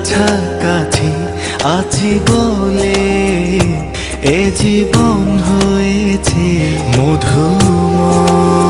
কাছাকাছি আছি বলে এ জীবন হয়েছে মধুময়।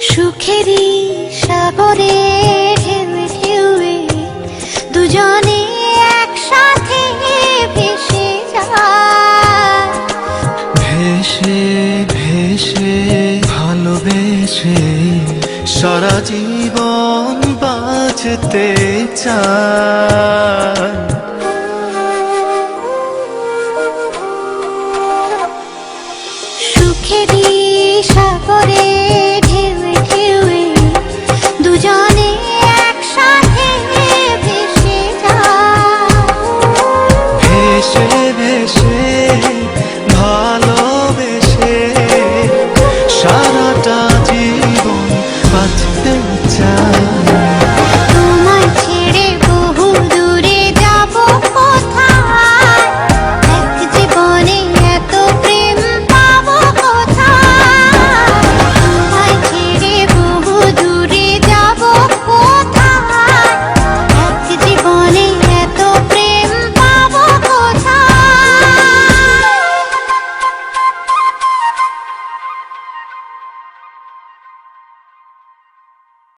সুখেরি সাগরে ঢেউ ঢেউয়ে দুজনে ভেসে ভেসে ভালোবেসে সারা জীবন বাঁচতে চায়। সাগরে